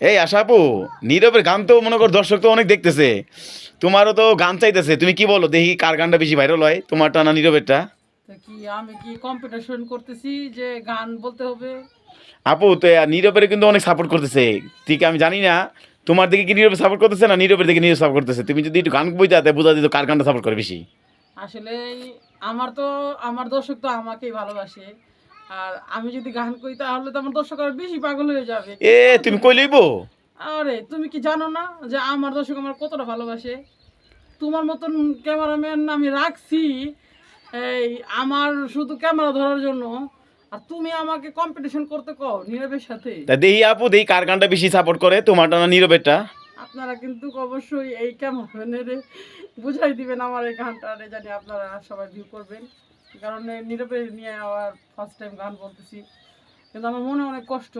এই আশা আপু নীরবের গান তো মনে কর দর্শক তো অনেক দেখতেছে। তোমারও তো গান চাইতেছে তুমি কি বলো? দেখি কার গানটা বেশি ভাইরাল হয় তোমারটা না নীরবেরটা? কি আমি কি কম্পিটিশন করতেছি যে গান বলতে হবে? আপু তো নীরবের কিন্তু অনেক সাপোর্ট করতেছে। ঠিক আমি জানি না তোমার দিকে কি নীরবে সাপোর্ট করতেছে না নীরবের দিকে নীরব সাপোর্ট করতেছে? তুমি যদি একটু গান বইতে বোঝা দিত কার গানটা সাপোর্ট করে বেশি। আসলে আমার তো আমার দর্শক তো আমাকেই ভালোবাসে। আর আমি যদি গান করি তাহলে তো আমার দর্শক আর বেশি পাগল হয়ে যাবে। এ তুমি কই লইবো? আরে তুমি কি জানো না যে আমার দর্শক আমার কতটা ভালোবাসে? তোমার মতন ক্যামেরাম্যান আমি রাখছি এই আমার শুধু ক্যামেরা ধরার জন্য। আর তুমি আমাকে কম্পিটিশন করতে কও নীরবের সাথে। তা দেখি আপু দেখি কার গানটা বেশি সাপোর্ট করে? তোমারটা না নীরবেরটা? আপনারা কিন্তু অবশ্যই এই ক্যামেরাম্যানের বুঝাই দিবেন আমার এই গানটা জানি আপনারা সবাই ভিউ করবেন। কারণ নীরবে নিয়ে আবার ফার্স্ট টাইম গান বলতেছি। কিন্তু আমার মনে অনেক কষ্ট।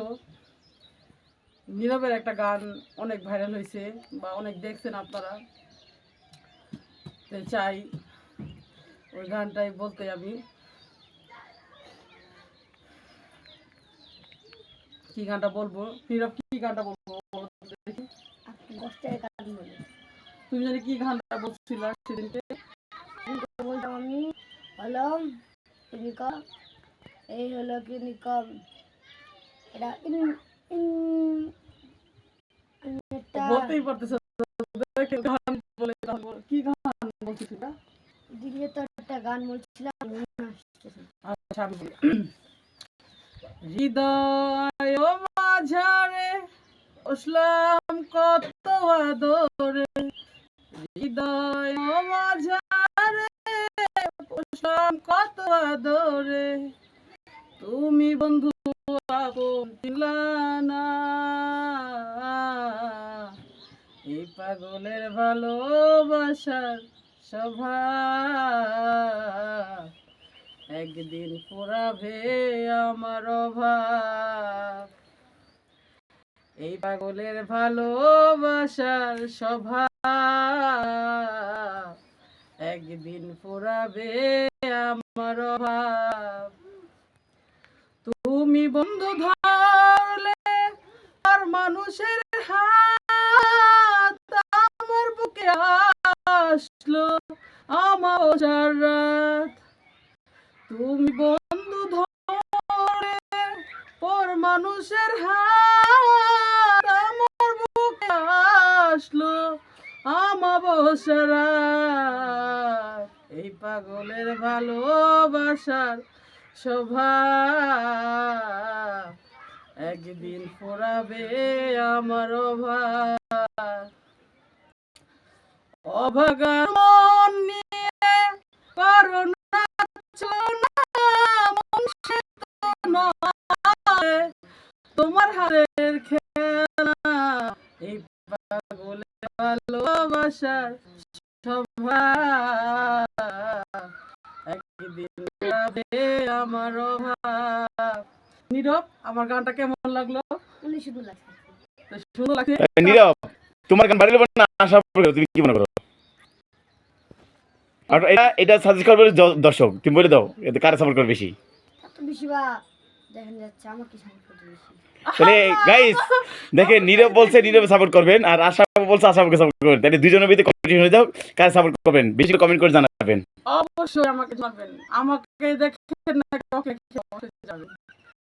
নীরবের একটা গান অনেক ভাইরাল হয়েছে বা অনেক দেখছেন আপনারা। তাই চাই ওই গানটাই বলতে আমি। কি গানটা বলব? নীরব কি গানটা বলব? তুমি জানি কি গানটা বলছিল সেদিনকে? হলো তুমি ক এই হলো এটা ইন ইন বলতেই পারতেছ বলে কি গান বলছিস এটা? দিকে তো একটা গান বলছিলাম আসতেছে। না। আচ্ছা হৃদয় মাঝারে বসলাম কত আদরে। হৃদয় মাঝারে আদরে। তুমি বন্ধু আপন না এই পাগলের ভালোবাসার সভা একদিন পুরাবে আমার অভাব। এই পাগলের ভালোবাসার সভা একদিন পুরাবে আমার অভাব তুমি বন্ধু ধরলে আর মানুষের হাত আমার বুকে আসলো আমার রাত। তুমি বন্ধু ধরে পর মানুষের হাত আমার বুকে আসলো আমাবসারা এই পাগলের ভালোবাসার শোভা একদিন ফুরাবে আমার অভাগার মন নিয়ে তোমার হাতের খেলা, এই পাগলের ভালোবাসার একদিন যাবে আমার অভাব। নীরব আমার গানটা কেমন লাগল? লাগছে। সুন্দর লাগছে। নীরব তোমার গান হবে না? আশা করো তুমি কি মনে করো? আর এটা এটা সাজেস্ট করবে দর্শক। তুমি বলে দাও এতে কার সাপোর্ট করবে বেশি? বেশি বা দেখেন নীরব বলছে নীরব সাপোর্ট করবেন আর আশা বলছে আশাকে সাপোর্ট করবেন। তাহলে দুজনের ভিতরে কম্পিটিশন হয়ে যাও কার সাপোর্ট করবেন? বেশি করে কমেন্ট করে জানাবেন। অবশ্যই আমাকে জানাবেন। আমাকে দেখেন না যাবেন